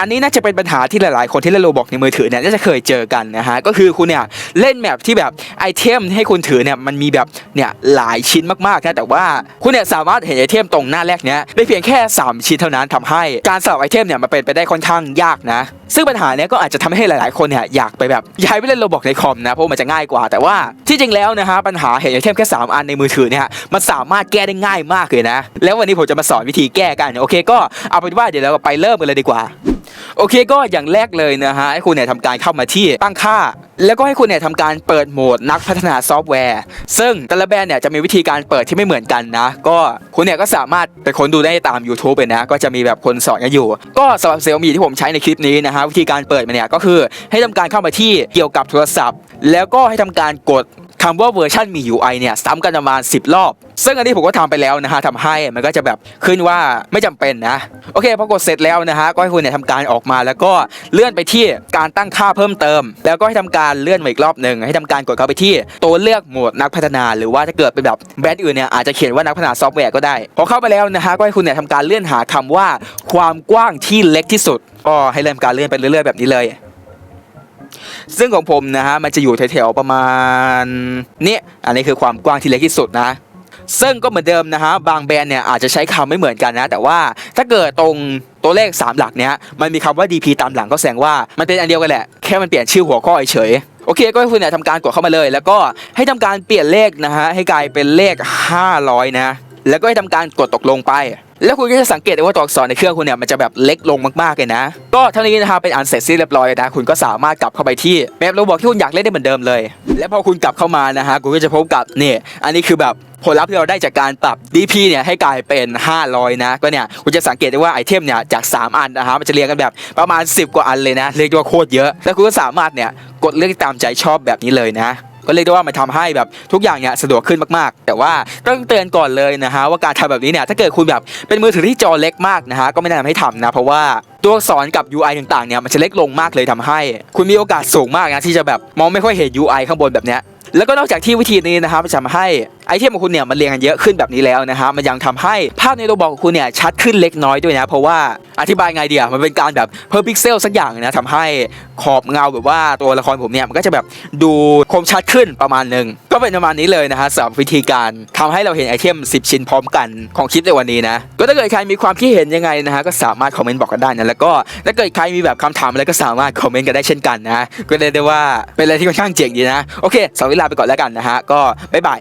อันนี้น่าจะเป็นปัญหาที่หลายๆ คนที่เล่นโรบอกในมือถือเนี่ยน่าจะเคยเจอกันนะฮะก็คือคุณเนี่ยเล่นแมปที่แบบไอเทมให้คุณถือเนี่ยมันมีแบบเนี่ยหลายชิ้นมากๆนะแต่ว่าคุณเนี่ยสามารถเห็นไอเทมตรงหน้าแรกเนี้ยได้เพียงแค่ 3 ชิ้นเท่านั้นทำให้การสลับไอเทมเนี่ยมันเป็นไปได้ค่อนข้างยากนะ ซึ่งปัญหาเนี้ยก็อาจจะทำให้หลายๆ คนเนี่ยอยากไปแบบย้ายไปเล่นโรบอกในคอมนะเพราะมันจะง่ายกว่า แต่ว่าที่จริงแล้วนะฮะปัญหาเห็นไอเทมแค่สามอันในมือถือเนี่ยมันสามารถแก้ได้ง่ายมากเลยนะ แล้ววันนี้ผมจะมาสอนวิธีแก้กันโอเคก็เอาเป็นว่าเดี๋ยวเราไปเริ่มกันเลยดีกว่า โอเคก็อย่างแรกเลยนะฮะให้คุณเนี่ยทำการเข้ามาที่ตั้งค่า แล้วก็ให้คุณเนี่ยทำการเปิดโหมดนักพัฒนาซอฟต์แวร์ ซึ่งแต่ละแบรนด์เนี่ยจะมีวิธีการเปิดที่ไม่เหมือนกันนะ ก็คุณเนี่ยก็สามารถไปค้นดูได้ตาม YouTube เลยนะ ก็จะมีแบบคนสอนกันอยู่ ก็สำหรับเซลมีที่ผมใช้ในคลิปนี้นะฮะวิธีการเปิดมันเนี่ยก็คือให้ทำการเข้ามาที่เกี่ยวกับโทรศัพท์ แล้วก็ให้ทำการกด คำว่าเวอร์ชันมี UI เนี่ยซ้ำกันประมาณ 10 รอบ ซึ่งอันนี้ผมก็ทำไปแล้วนะฮะทำให้มันก็จะแบบขึ้นว่าไม่จำเป็นนะ โอเคพอกดเสร็จแล้วนะฮะก็ให้คุณเนี่ยทำการออกมาแล้วก็เลื่อนไปที่การตั้งค่าเพิ่มเติม แล้วก็ให้ทำการเลื่อนมาอีกรอบหนึ่งให้ทำการกดเข้าไปที่ตัวเลือกโหมดนักพัฒนา หรือว่าถ้าเกิดเป็นแบบแบรนด์อื่นเนี่ยอาจจะเขียนว่านักพัฒนาซอฟต์แวร์ก็ได้พอเข้าไปแล้วนะฮะก็ให้คุณเนี่ยทำการเลื่อนหาคำว่าความกว้างที่เล็กที่สุดก็ให้เริ่มการเลื่อนไปเรื่อยๆแบบนี้เลย ซึ่งของผมนะฮะมันจะอยู่แถวๆประมาณนี้อันนี้คือความกว้างที่เล็กที่สุดนะ ซึ่งก็เหมือนเดิมนะฮะบางแบรนด์เนี่ยอาจจะใช้คำไม่เหมือนกันนะ แต่ว่าถ้าเกิดตรงตัวเลข 3 หลักเนี้ยมันมีคำว่า DP ตามหลังก็แสดงว่ามันเป็นอันเดียวกันแหละแค่มันเปลี่ยนชื่อหัวข้อเฉยโอเคก็ให้คุณเนี่ยทำการกดเข้ามาเลย แล้วก็ให้ทำการเปลี่ยนเลขนะฮะให้กลายเป็นเลข 500 นะ แล้วก็ให้ทำการกดตกลงไป แล้วคุณก็จะสังเกตได้ว่าตัวอักษรในเครื่องคุณเนี่ยมันจะแบบเล็กลงมากๆเลยนะ ก็เท่านี้นะครับเป็นอันเสร็จสิ้นเรียบร้อยนะคุณก็สามารถกลับเข้าไปที่แมปโรบอกที่คุณอยากเล่นได้เหมือนเดิมเลย และพอคุณกลับเข้ามานะฮะคุณก็จะพบกับนี่อันนี้คือแบบผลลัพธ์ที่เราได้จากการปรับ DP เนี่ยให้กลายเป็น 500 นะ ก็เนี่ยคุณจะสังเกตได้ว่าไอเทมเนี่ยจาก 3 อันนะฮะมันจะเรียงกันแบบประมาณ 10 กว่าอันเลยนะเรียกว่าโคตรเยอะ แล้วคุณก็สามารถเนี่ยกดเลือกตามใจชอบแบบนี้เลยนะ ก็เรียกได้ว่ามันทำให้แบบทุกอย่างเนี่ยสะดวกขึ้นมากๆ แต่ว่าต้องเตือนก่อนเลยนะฮะว่าการทำแบบนี้เนี่ยถ้าเกิดคุณแบบเป็นมือถือที่จอเล็กมากนะฮะก็ไม่แนะนำให้ทำนะเพราะว่าตัวอักษรกับ UI ต่างๆเนี่ยมันจะเล็กลงมากเลยทำให้ คุณมีโอกาสสูงมากนะที่จะแบบมองไม่ค่อยเห็น UI ข้างบนแบบเนี้ยแล้วก็นอกจากที่วิธีนี้นะครับมันจะทำให้ ไอเทมของคุณเนี่ยมันเรียงกันเยอะขึ้นแบบนี้แล้วนะฮะมันยังทำให้ภาพในโรบอทของคุณเนี่ยชัดขึ้นเล็กน้อยด้วยนะ เพราะว่าอธิบายไงเดียมันเป็นการแบบเพิ่มพิกเซลสักอย่างนะทำให้ขอบเงาแบบว่าตัวละครผมเนี่ยมันก็จะแบบดูคมชัดขึ้นประมาณหนึ่งก็เป็นประมาณนี้เลยนะฮะสำหรับวิธีการทำให้เราเห็นไอเทม 10 ชิ้นพร้อมกันของคลิปในวันนี้นะก็ถ้าเกิดใครมีความคิดเห็นยังไงนะฮะก็สามารถคอมเมนต์บอกกันได้นะแล้วก็ถ้าเกิดใครมีแบบคำถามอะไรก็สามารถคอมเมนต์กันได้เช่นกันนะก็เรียกได้ว่าเป็นอะไรที่ค่อนข้างเจ๋งดีนะโอเคสำหรับเวลาไปก่อนแล้วกันนะฮะก็บ๊ายบาย